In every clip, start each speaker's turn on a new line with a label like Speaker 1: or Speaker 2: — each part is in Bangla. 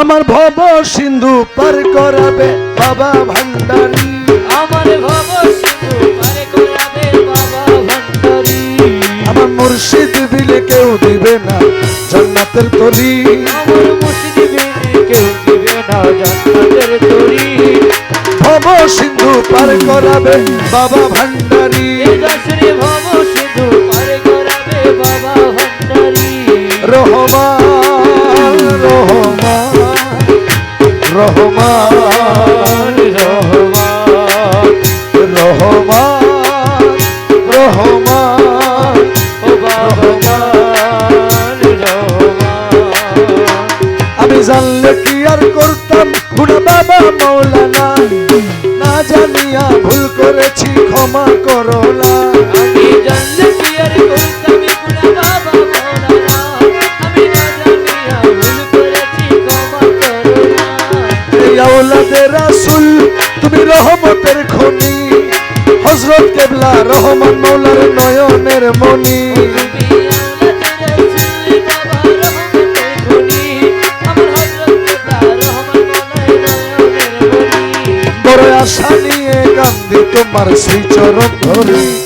Speaker 1: আমার ভব সিন্ধু পার করাবে বাবা ভান্ডারি।
Speaker 2: আমার ভব সিন্ধু পারে করাবে বাবা ভান্ডারি।
Speaker 1: আমার মুর্শিদ দিলে কেউ দিবে না জান্নাতের তরি।
Speaker 2: আমার মুসলিমে কেউ দিবে না জান্নাতের তরি।
Speaker 1: ভব সিন্ধু পার করাবে বাবা ভান্ডারি।
Speaker 2: এ ভব সিন্ধু পারে করাবে বাবা ভান্ডারি।
Speaker 1: রহমান রহমান। আমি জানলে কি আর করতাম? গুণা বাবা মৌলানা না জানিয়া ভুল করেছি ক্ষমা করো রাসুল, তুমি রহমতের খনি। হজরত কেবলা রহমান মৌলার নয়নের মনি বড় আশা নিয়ে কান্দি তোমার শ্রী চরণ ধরি।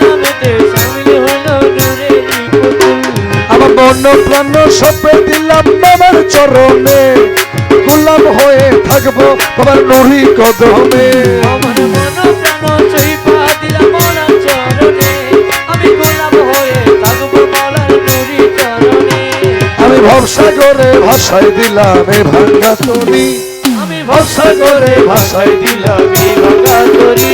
Speaker 1: নামেতে শামিল হলো নূরের পুতুল। আমার মন প্রাণ সপে দিলাম বাবার চরণে। গোলাম হয়ে থাকব বাবার নুরি কদমে।
Speaker 2: আমার মন প্রাণ চৈপা দিলাম মোরা চরণে। আমি গোলাপ
Speaker 1: ভবসাগরে ভাষায় দিলাম এ ভাঙ্গা তরি
Speaker 2: আমি ভরসা করে ভাষায় দিলাম এই ভাঙা তরি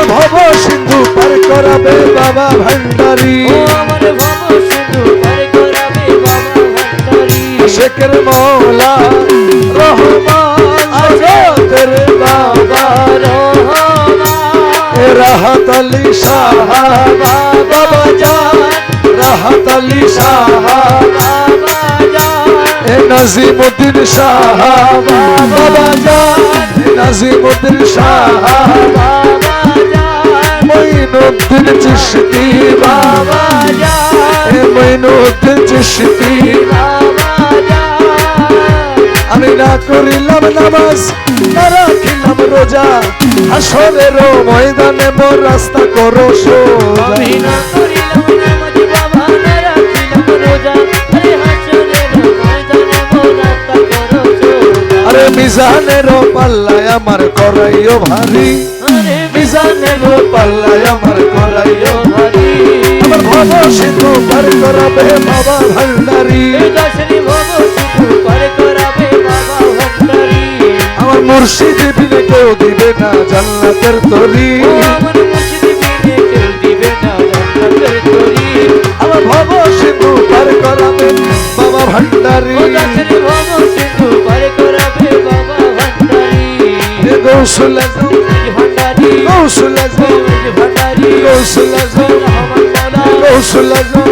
Speaker 1: আমার ভব সিন্ধু পার করাবে বাবা ভান্ডারি।
Speaker 2: আমার ভব সিন্ধু পার করাবে বাবা ভান্ডারি।
Speaker 1: শেখের মৌলা রহমান বাবা এ রাহাত আলী বাবা জান। শাহ এ নাজিমুদ্দিন এ নাজিমুদ্দিন শাহ মঈনুদ্দিন চিশতি। বাবা আমি না করিলাম নামাজ, না রাখিলাম রোজা। আসরের ময়দানে মোর রাস্তা করো সোজা। আরে মিজানের পাল্লায় আমার করাইও ভারী। মিজানের পাল্লায় আমার করাইও আমার ভব সিন্ধু পার করাবে বাবা ভান্ডারি। আমার মুর্শিদ বিলে কেউ দিবে না জান্নাতের তরি। আমার গৌসুল আজম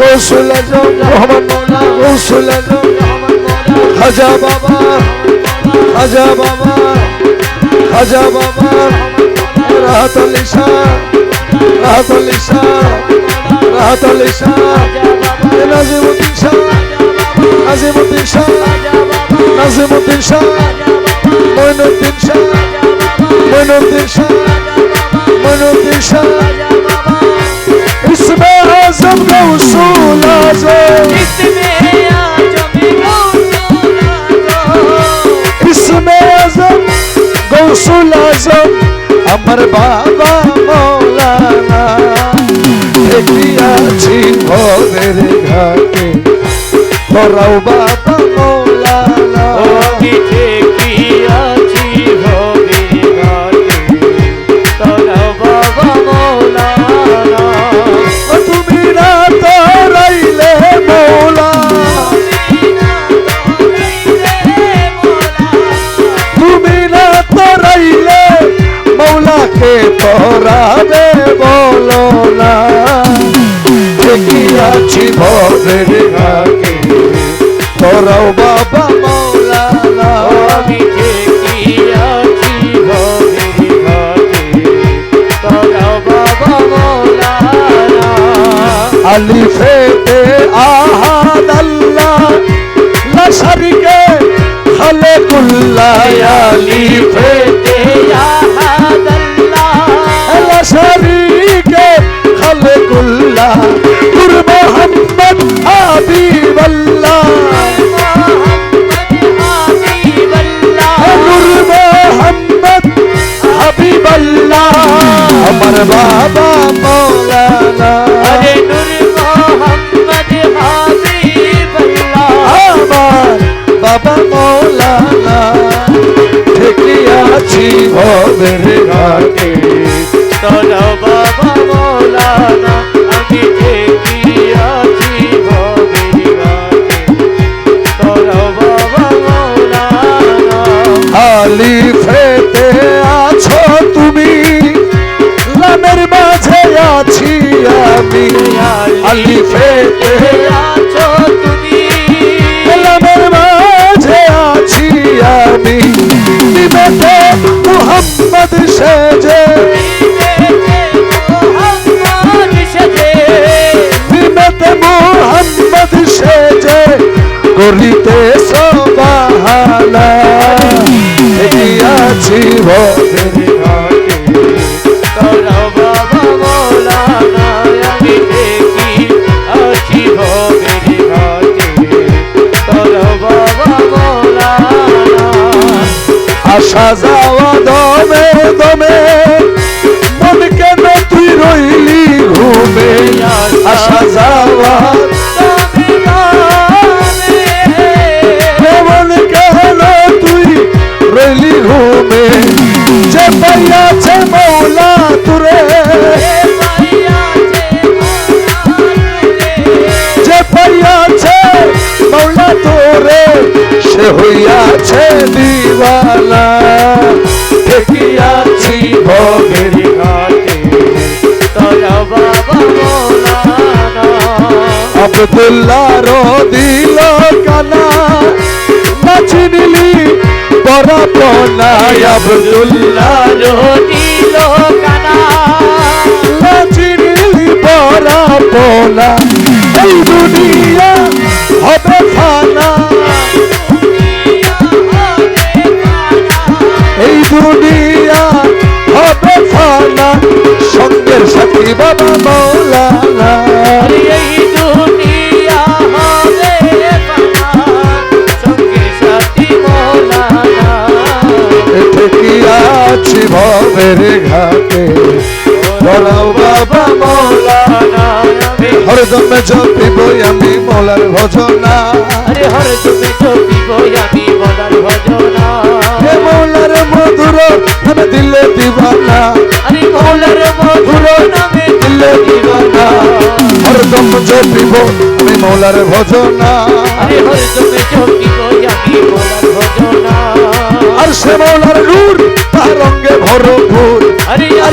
Speaker 1: গৌসুল আজম রহমান মৌলা গৌসুল আজম খাজা বাবা খাজা বাবা খাজা বাবা রাহাত আলী শাহ রাহাত আলী শাহ রাহাত আলী শাহ নাজিমুদ্দিন শাহ নাজিমুদ্দিন শাহ নাজিমুদ্দিন শাহ আমার বাবা মৌলানা দেখিয়াছি ভবের ঘাটে বাবা মৌলানা তোরাবে বলো না। দেখিয়াছি ভবের ঘাটে তোরাও বাবা মৌলানা।
Speaker 2: আমি দেখিয়াছি ভবে ঘাটে তোরা বাবা মৌলানা।
Speaker 1: আলিফেতে আহাদ আল্লাহ লাশারিকে খালেকুল্লাহ আলিফে লাশারিকে খালেকুল্লাহ নূর মোহাম্মদ হাবিবাল্লাহ। নূর মোহাম্মদ হাবিবাল্লাহ। আমার বাবা মৌলানা। আমার বাবা মৌলানা ঠেকিয়াছি ভবের ঘাটে আলিফেতে আছো তুমি লামের মাঝে আছি আমি। আসা যাওয়া দমে দমে হইয়াছে দিওয়ানা। দেখিয়াছি ভগের ঘাটে। আবদুল্লাহ রো দিল কানা। নাচিনিলি পরাপনা আবদুল্লাহ নাচিনিলি পরাপনা এই দুনিয়া হবে ফানা দুনিয়া হবে ফানা সঙ্গের সাথী বাবা মৌলানা। ঠেকিয়াছি ভবের ঘাটে? বলাও বাবা মৌলানা। হরদমে জপিব আমি মৌলার ভজনা।
Speaker 2: আরে হরে তুমি চপিব আমি বলার ভজনা।
Speaker 1: হে মৌলার মধুর আমি দিলে দিবানা।
Speaker 2: আরে মৌলার মধুর নামে
Speaker 1: দিলে দিবানা। হরে হরদম জপিব আমি মৌলার ভজনা।
Speaker 2: আরে হরে তুমি চপিব আমি বলার ভজনা।
Speaker 1: আর সে মৌলার নূর তার রঙ্গে ভরপুর।
Speaker 2: আরে
Speaker 1: আর